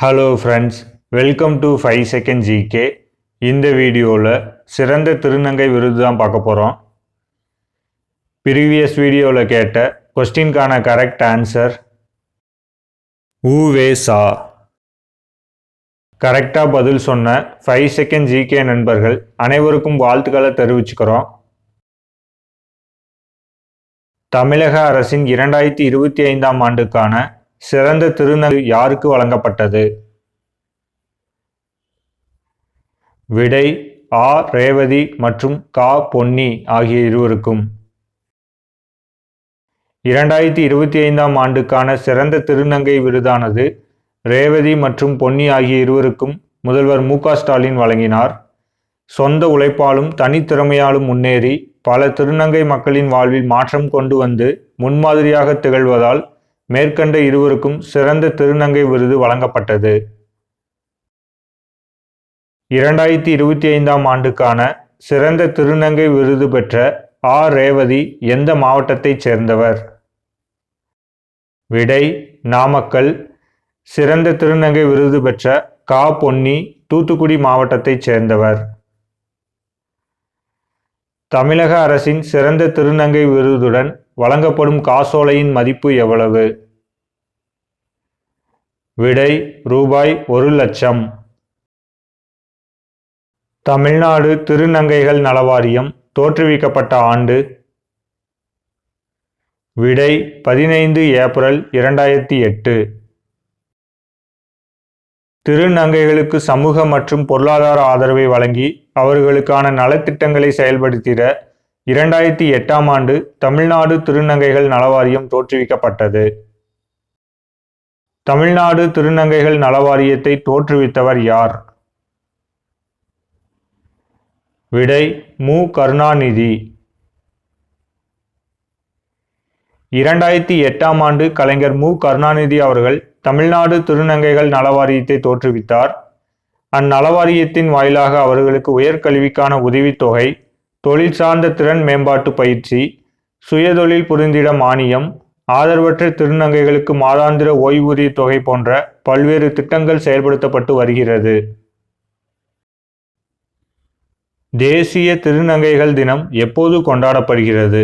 Hello friends welcome to five second GK இந்த வீடியோவில் சிறந்த திருநங்கை விருது தான் பார்க்க போகிறோம் ப்ரீவியஸ் வீடியோவில் கேட்ட கொஸ்டின்கான கரெக்ட் ஆன்சர் ஊவே சா. கரெக்டாக பதில் சொன்ன ஃபைவ் செகண்ட் ஜிகே நண்பர்கள் அனைவருக்கும் வாழ்த்துக்களை தெரிவிச்சுக்கிறோம். தமிழக அரசின் இரண்டாயிரத்தி இருபத்தி ஐந்தாம் ஆண்டுக்கான சிறந்த திருநங்கை யாருக்கு வழங்கப்பட்டது? விடை ஆ. ரேவதி மற்றும் கா. பொன்னி ஆகிய இருவருக்கும். இரண்டாயிரத்தி இருபத்தி ஐந்தாம் ஆண்டுக்கான சிறந்த திருநங்கை விருதானது ரேவதி மற்றும் பொன்னி ஆகிய இருவருக்கும் முதல்வர் மு. ஸ்டாலின் வழங்கினார். சொந்த உழைப்பாலும் தனித்திறமையாலும் முன்னேறி பல திருநங்கை மக்களின் வாழ்வில் மாற்றம் கொண்டு வந்து முன்மாதிரியாக திகழ்வதால் மேற்கண்ட இருவருக்கும் சிறந்த திருநங்கை விருது வழங்கப்பட்டது. இரண்டாயிரத்தி இருபத்தி ஐந்தாம் ஆண்டுக்கான சிறந்த திருநங்கை விருது பெற்ற ஆ. ரேவதி எந்த மாவட்டத்தைச் சேர்ந்தவர்? விடை நாமக்கல். சிறந்த திருநங்கை விருது பெற்ற கா. பொன்னி தூத்துக்குடி மாவட்டத்தைச் சேர்ந்தவர். தமிழக அரசின் சிறந்த திருநங்கை விருதுடன் வழங்கப்படும் காசோலையின் மதிப்பு எவ்வளவு? விடை ரூபாய் ஒரு லட்சம். தமிழ்நாடு திருநங்கைகள் நலவாரியம் தோற்றுவிக்கப்பட்ட ஆண்டு. விடை பதினைந்து ஏப்ரல் இரண்டாயிரத்தி எட்டு. திருநங்கைகளுக்கு சமூக மற்றும் பொருளாதார ஆதரவை வழங்கி அவர்களுக்கான நலத்திட்டங்களை செயல்படுத்திட இரண்டாயிரத்தி எட்டாம் ஆண்டு தமிழ்நாடு திருநங்கைகள் நலவாரியம் தோற்றுவிக்கப்பட்டது. தமிழ்நாடு திருநங்கைகள் நலவாரியத்தை தோற்றுவித்தவர் யார்? விடை மு. கருணாநிதி. இரண்டாயிரத்தி எட்டாம் ஆண்டு கலைஞர் மு. கருணாநிதி அவர்கள் தமிழ்நாடு திருநங்கைகள் நலவாரியத்தை தோற்றுவித்தார். அந்நலவாரியத்தின் வாயிலாக அவர்களுக்கு உயர்கல்விக்கான உதவித்தொகை தொழில் சார்ந்த திறன் மேம்பாட்டு பயிற்சி சுயதொழில் புரிந்திட மானியம் ஆதரவற்ற திருநங்கைகளுக்கு மாதாந்திர ஓய்வூதிய தொகை போன்ற பல்வேறு திட்டங்கள் செயல்படுத்தப்பட்டு வருகிறது. தேசிய திருநங்கைகள் தினம் எப்போது கொண்டாடப்படுகிறது?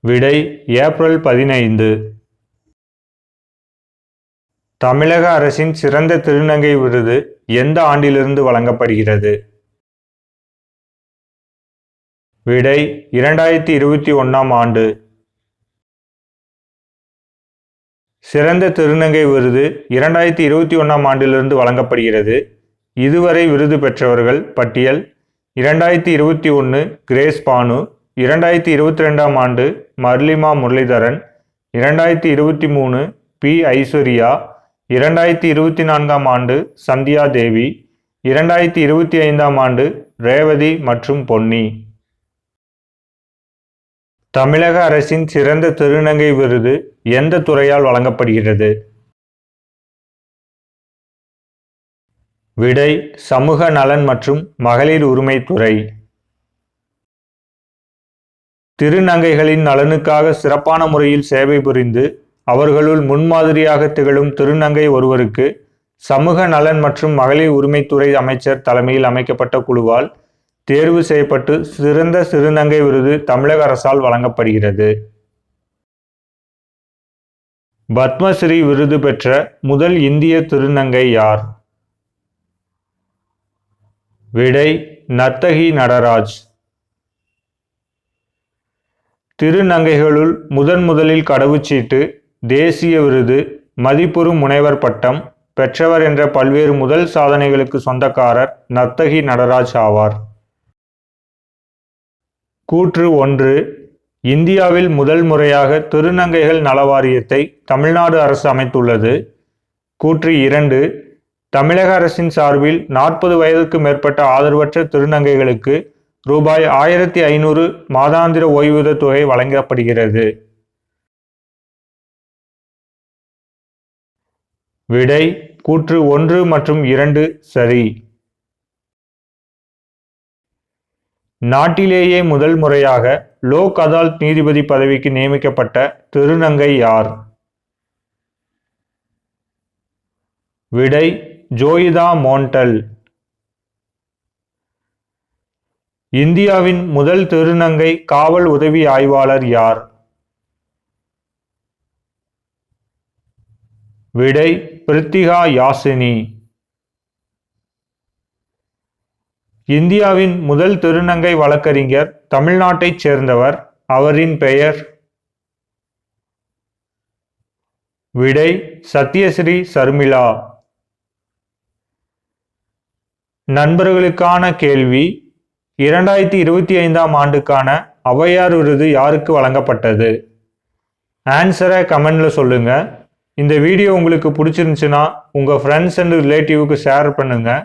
விடை ஏப்ரல் பதினைந்து. தமிழக அரசின் சிறந்த திருநங்கை விருது எந்த ஆண்டிலிருந்து வழங்கப்படுகிறது? விடை இரண்டாயிரத்தி இருபத்தி ஒன்றாம் ஆண்டு. சிறந்த திருநங்கை விருது இரண்டாயிரத்தி இருபத்தி ஒன்றாம் ஆண்டிலிருந்து வழங்கப்படுகிறது. இதுவரை விருது பெற்றவர்கள் பட்டியல் இரண்டாயிரத்தி இருபத்தி ஒன்று கிரேஸ் பானு இரண்டாயிரத்தி இருபத்தி ரெண்டாம் ஆண்டு மர்லிமா முரளிதரன் இரண்டாயிரத்தி இருபத்தி மூணு பி ஐஸ்வர்யா இரண்டாயிரத்தி இருபத்தி நான்காம் ஆண்டு சந்தியா தேவி இரண்டாயிரத்தி இருபத்தி ஐந்தாம் ஆண்டு ரேவதி மற்றும் பொன்னி. தமிழக அரசின் சிறந்த திருநங்கை விருது எந்த துறையால் வழங்கப்படுகிறது? விடை சமூக நலன் மற்றும் மகளிர் உரிமைத்துறை திருநங்கைகளின் நலனுக்காக சிறப்பான முறையில் சேவை புரிந்து அவர்களுள் முன்மாதிரியாக திகழும் திருநங்கை ஒருவருக்கு சமூக நலன் மற்றும் மகளிர் உரிமைத்துறை அமைச்சர் தலைமையில் அமைக்கப்பட்ட குழுவால் தேர்வு செய்யப்பட்டு சிறந்த சிறுநங்கை விருது தமிழக அரசால் வழங்கப்படுகிறது. பத்மஸ்ரீ விருது பெற்ற முதல் இந்திய திருநங்கை யார்? விடை நர்த்தகி நடராஜ். திருநங்கைகளுள் முதன் முதலில் கடவுச்சீட்டு தேசிய விருது மதிப்புறு முனைவர் பட்டம் பெற்றவர் என்ற பல்வேறு முதல் சாதனைகளுக்கு சொந்தக்காரர் நர்த்தகி நடராஜ் ஆவார். கூற்று ஒன்று இந்தியாவில் முதல் முறையாக திருநங்கைகள் நலவாரியத்தை தமிழ்நாடு அரசு அமைத்துள்ளது. கூற்று இரண்டு தமிழக அரசின் சார்பில் நாற்பது வயதுக்கு மேற்பட்ட ஆதரவற்ற திருநங்கைகளுக்கு ரூபாய் ஆயிரத்தி ஐநூறு மாதாந்திர ஓய்வூதிய தொகை வழங்கப்படுகிறது. விடை கூற்று ஒன்று மற்றும் இரண்டு சரி. நாட்டிலேயே முதல் முறையாக லோக் அதாலத் நீதிபதி பதவிக்கு நியமிக்கப்பட்ட திருநங்கை யார்? விடை ஜோயிதா மோண்டல். இந்தியாவின் முதல் திருநங்கை காவல் உதவி ஆய்வாளர் யார்? விடை பிரித்திகா யாசினி. இந்தியாவின் முதல் திருநங்கை வழக்கறிஞர் தமிழ்நாட்டைச் சேர்ந்தவர் அவரின் பெயர் விடை சத்யஸ்ரீ சர்மிளா. நண்பர்களுக்கான கேள்வி இரண்டாயிரத்தி இருபத்தி ஐந்தாம் ஆண்டுக்கான அவையார் விருது யாருக்கு வழங்கப்பட்டது? ஆன்சரை கமெண்டில் சொல்லுங்கள் இந்த வீடியோ உங்களுக்கு பிடிச்சிருந்துச்சுன்னா உங்கள் ஃப்ரெண்ட்ஸ் அண்ட் ரிலேட்டிவுக்கு ஷேர் பண்ணுங்கள்